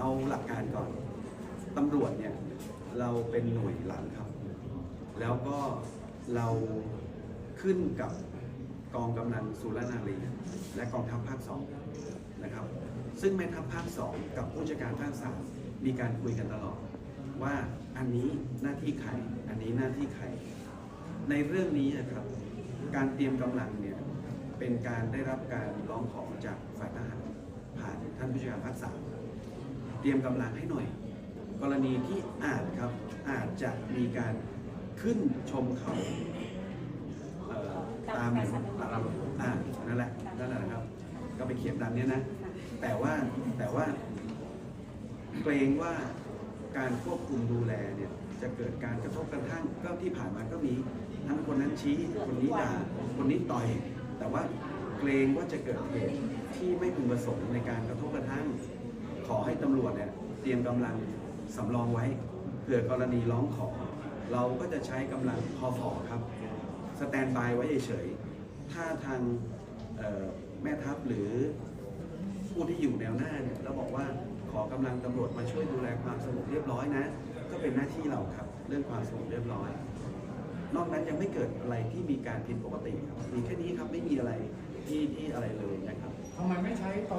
เอาหลักการก่อนตำรวจเนี่ยเราเป็นหน่วยหลังครับ แล้วก็เราขึ้นกับกองกำลังสุรนารีและกองทัพภาคสองนะครับ ซึ่งแม่ทัพภาคสองกับผู้จัดการภาคสามมีการคุยกันตลอด ว่าอันนี้หน้าที่ใครอันนี้หน้าที่ใครในเรื่องนี้นะครับ การเตรียมกำลังเนี่ยเป็นการได้รับการร้องขอจากฝ่ายทหารผ่านท่านผู้จัดการภาคสาม เตรียมกำลังให้หน่อย กรณีที่อาจครับอาจจะมีการขึ้นชมเขาเอ่อตามตามอ่านั่นแหละนั่นแหละนะครับ ก็ไปเขียนตามเนี้ยนะ แต่ว่าแต่ว่า เกรงว่าการควบคุมดูแลเนี่ยจะเกิดการกระทบกระทั่งก็ที่ผ่านมาก็มีทั้งคนนั้นชี้คนนี้ด่าคนนี้ต่อย แต่ว่าเกรงว่าจะเกิดเหตุที่ไม่พึงประสงค์ในการกระทบกระทั่ง ขอให้ตำรวจเนี่ยเตรียมกำลังสำรองไว้เผื่อกรณีร้องขอ เราก็จะใช้กำลังพอฟอครับ สแตนบายไว้เฉยๆถ้าทางแม่ทัพหรือผู้ที่อยู่แนวหน้าเนี่ยเราบอกว่าขอกำลังตำรวจมาช่วยดูแลความสงบเรียบร้อยนะ ก็เป็นหน้าที่เราครับ เรื่องความสงบเรียบร้อย นอกนั้นยังไม่เกิดอะไรที่มีการผิดปกติครับมีแค่นี้ครับไม่มีอะไรที่ที่อะไรเลยนะครับทำไมไม่ใช้ต